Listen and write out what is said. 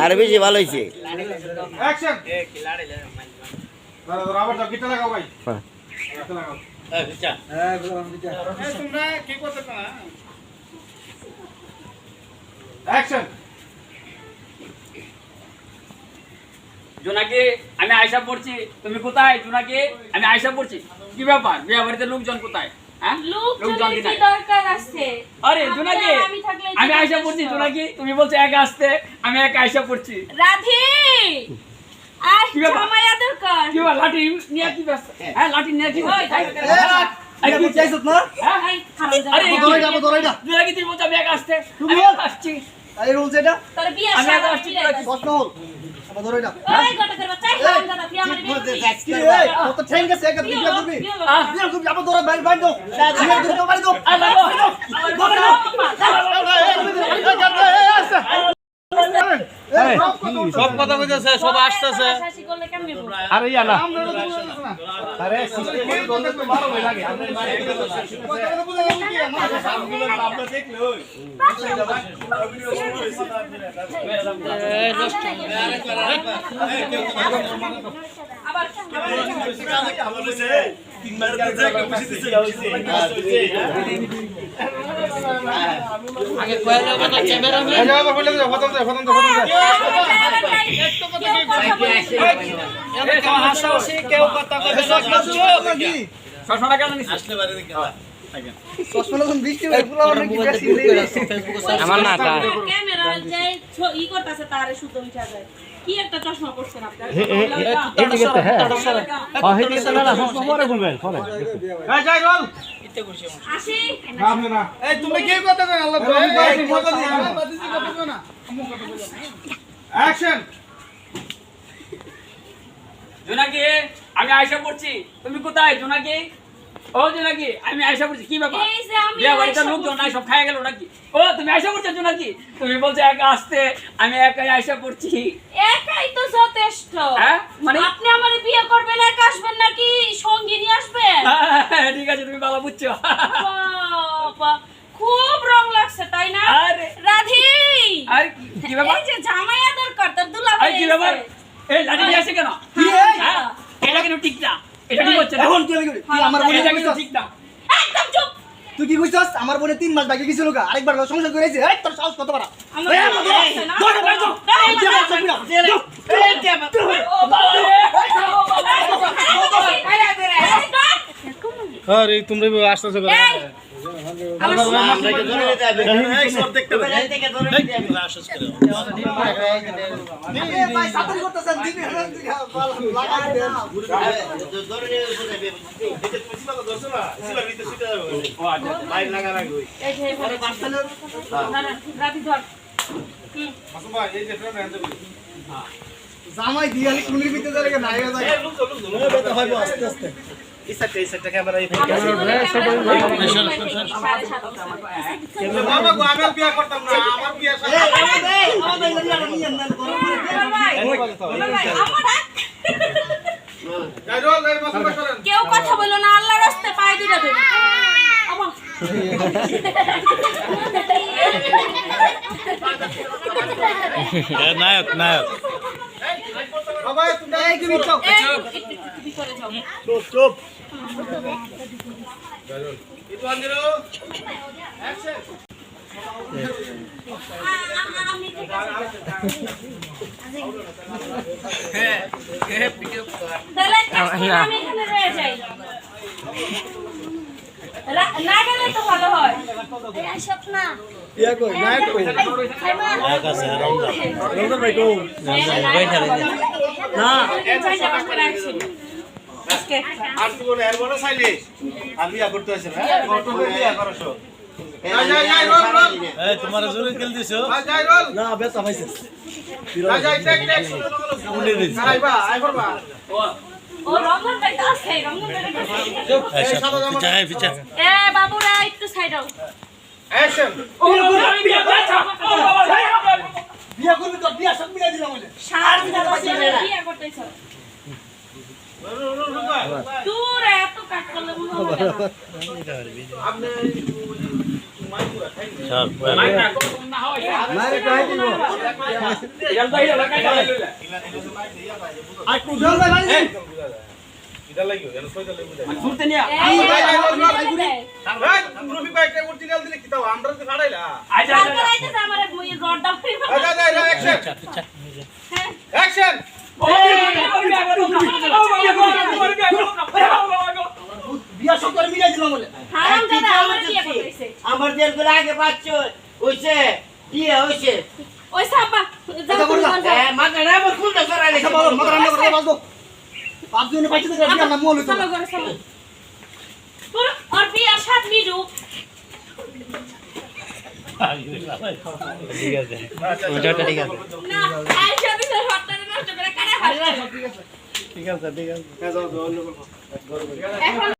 আর বেশি ভালো হয়েছে হ্যাঁ। অ্যাকশন জোনাকি আমি আয়সা পড়ছি। তুমি কোথায় জোনাকি? আমি আয়সা পড়ছি। কি ব্যাপার? বিয়ে বাড়িতে লোকজন কোথায়? হ্যাঁ? আরে জোনাকি আমি থাকলে আমি আয়সা পড়ছি। জোনাকি তুমি বলছো একা আসতে আমি একা আয়সা পড়ছি। রাধি! লাঠি নিয়ে কি ব্যস্ত? হ্যাঁ। লাঠি নিয়ে কি চাইছত না? হ্যাঁ? এই, হারামজাদা। আরে তুমি বলছো আমি একা আসতে তুমি আমি এই রুলস এটা তোর বিয়ে আমি একা আসছি, হল আবার ধরে না ওই গটকের বাচ্চা, এই তুই আমার বিয়ে করবি? কত গেছে বিয়ে করবি বিয়ে আহ, করবি আবার ধরে বাইরে বাইরে দাও বিয়ে করে দাও বাইরে দাও। সব কথা কইতেছে সব আসতেছে? আরে ইয়া না আরে সিস্টেম করে তো ভালো হয়ে লাগে আমরা আবার এই যে আবার বলে দাও খতম দাও খতম দাও খতম দাও কেউ কথা বলবে না। নিছিস? চশমা যখন বৃষ্টি হয় পুরো অনেক কি আমার না তা ক্যামেরা যে ই করতেছে তারে শুদ্ধ উঠা যায় কি একটা চশমা পড়ছেন আপনার এই যাই রোল আসি না আপনি না এই তুমি কি কথা কই আল্লাহ অ্যাকশন জোনাকি আমি আয়সা পড়ছি। তুমি কোথায় জোনাকি? ও জোনাকি আমি আয়সা পড়ছি। কি ব্যাপার? বিয়ে বাড়িতে লোকজন নাই সব খাই গেল নাকি? ও তুমি আয়সা পড়ছো জোনাকি? তুমি বলছো একা আসতে আমি একাই আয়সা পড়ছি। একাই তো যথেষ্ট। হ্যাঁ? মানে- আপনি আমার বিয়ে করবেন একা আসবেন নাকি সঙ্গী নিয়ে আসবেন ঠিক আছে তুমি ভালো বুঝছ। খুব রং লাগছে তাই না? আরে। রাধি! আর কি ব্যাপার? এই যে জামাই আদর কর তোর দুলা আর কি ব্যাপার? এই লাঠি নিয়ে আসে কেন হ্যাঁ? এটা কিন্তু ঠিক না এটা কি না? এখন তুই আমার বোনের এটা তো ঠিক না একদম চুপ তুই কি কইছস আমার বোনে তিন মাস বাকি গেছিল গা আরেকবার সংসার করেছে এই তোর সাহস কত বড় আরে তোমরা আসতেছে জামাই দিয়ালি কুলির ভিতরে যাবে না আইয়া যায় আস্তে আস্তে কেউ কথা বলো না আল্লাহ রাস্তে পায়ে দেবে আমার নায়ক নায়ক। বাবা তুমি চুপ চুপ। না গেলে তো ভালো হয় এই ইয়া কই নায়ক কই নায়ক আছে রমজান রমজান ভাই কো না আজকে আর তুই কোন এর বড় চাইলি আর বিয়ে করতে কত বিয়ে করছ তোমার জোরে খেল দিছো না বেতা পাইছে বাবুরা একটু সাইড অ্যাকশন ও বাবা, আমি বিয়ে করছি। ও বাবা, বিয়া করবি তো বিয়া সব মিলাই দিলাম বলে সারা করতেছ মনে হয় আচ্ছা আচ্ছা। আচ্ছা আচ্ছা হ্যাঁ, অ্যাকশন বিয়া সব করে মিলাই দিলাম বলে আমার বিয়ে করতেছে। আমার দেড় করে আগে পাচ্ছ। হইছে? বিয়ে হইছে। ওই সাব্বা, যাও এটা তুমি করবা? ঘর যাও। এ, মাথা না আমার খুলটা সরাই আচ্ছা বাবা মাথা রান্না করে বাজবো পাঁচ জনে পাইছে তো বিয়া নাম মল হইতো চলো ঘরে, চলো। পুরো- ওর বিয়ের সাত মিনিট ঠিক আছে ওইটা ঠিক আছে। না আইসা দিছে সবটা নষ্ট করে কারে হাসবে ঠিক আছে ঠিক আছে। এখন